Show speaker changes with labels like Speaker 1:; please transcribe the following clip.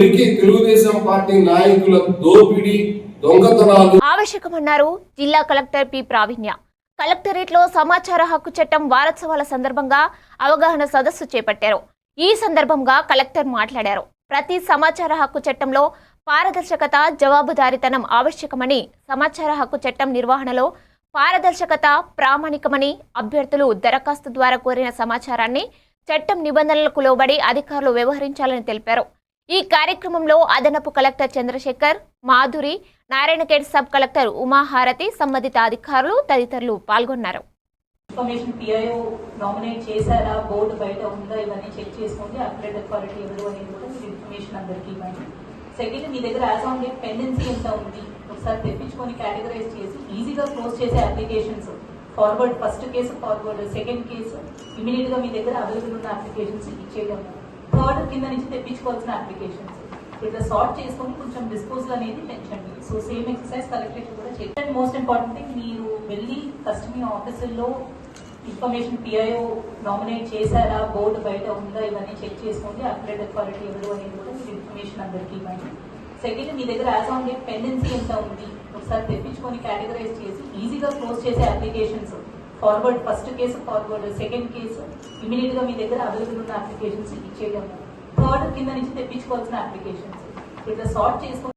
Speaker 1: Telugu Desam party నాయకుల దోపిడీ దొంగతనాలు.
Speaker 2: ఆవశ్యకమన్నారు జిల్లా కలెక్టర్ పి. ప్రావీణ్య. కలెక్టరేట్లో సమాచార హక్కు చట్టం వారోత్సవాల సందర్భంగా అవగాహన సదస్సు చేపట్టారు. ఈ సందర్భంగా కలెక్టర్ మాట్లాడారు. ప్రతి సమాచార హక్కు చట్టంలో పారదర్శకత జవాబుదారితనం ఆవశ్యకమని సమాచార హక్కు చట్టం నిర్వహణలో పారదర్శకత ప్రామాణికమని అభ్యర్థులు దరఖాస్తు ద్వారా కోరిన సమాచారాన్ని చట్టం నిబంధనలకు లోబడి అధికారులు వ్యవహరించాలని తెలిపారు. ఈ కార్యక్రమంలో అదనపు collector Chandrashekar Madhuri Narayankhed sub collector Umaharathi సంబంధిత అధికారులు తదితరులు పాల్గొన్నారు.
Speaker 3: ఇన్ఫర్మేషన్ పిఐఓ నామినేట్ చేశారా? బోర్డు బయట ఉందా? ఇవన్నీ చెక్ చేసుకోండి. అథారిటీ ఎవరు అనేది కూడా ఇన్ఫర్మేషన్ అందరికీ ఇవ్వండి. సెకండ్ మీ దగ్గర యాజ్ ఆన్ డేట్ పెండెన్సీ ఎంత ఉంది? ఒకసారి తెప్పించుకొని కేటగరైజ్ చేసి ఈజీగా క్లోజ్ చేసే applications forward first case forward second case ఇమీడియట్గా మీ దగ్గర అవైలబుల్ ఉన్న అప్లికేషన్స్ ఇచ్చేయడం థర్డ్ కింద నుంచి తెప్పించుకోవాల్సిన అప్లికేషన్స్ ఇట్లా సార్ట్ చేసుకొని కొంచెం డిస్పోజల్ అనేది పెంచండి. సో సేమ్ ఎక్సర్సైజ్ కలెక్టరేట్ కూడా చేయండి. మోస్ట్ ఇంపార్టెంట్ థింగ్ మీరు వెళ్ళి కస్టమీ ఆఫీసుల్లో ఇన్ఫర్మేషన్ పిఐఓ నామినేట్ చేశారా? బోర్డు బయట ఉందా? ఇవన్నీ చెక్ చేసుకోండి. అప్గ్రేడ్ అథారిటీ ఎవరు అనేది కూడా మీరు ఇన్ఫర్మేషన్ అందరికీ ఇవ్వండి. సెకండ్ మీ దగ్గర యాజ్ ఆన్ డేట్ పెండెన్సీ ఎంత ఉంది? ఒకసారి తెప్పించుకొని కేటగరైజ్ చేసి ఈజీగా క్లోజ్ చేసే applications forward first case forward second case ఇమీడియట్గా మీ దగ్గర అవైలబుల్ ఉన్న అప్లికేషన్స్ ఇచ్చేయడం థర్డ్ కింద నుంచి తెప్పించుకోవాల్సిన అప్లికేషన్స్ ఇట్లా సార్ట్ చేసుకొని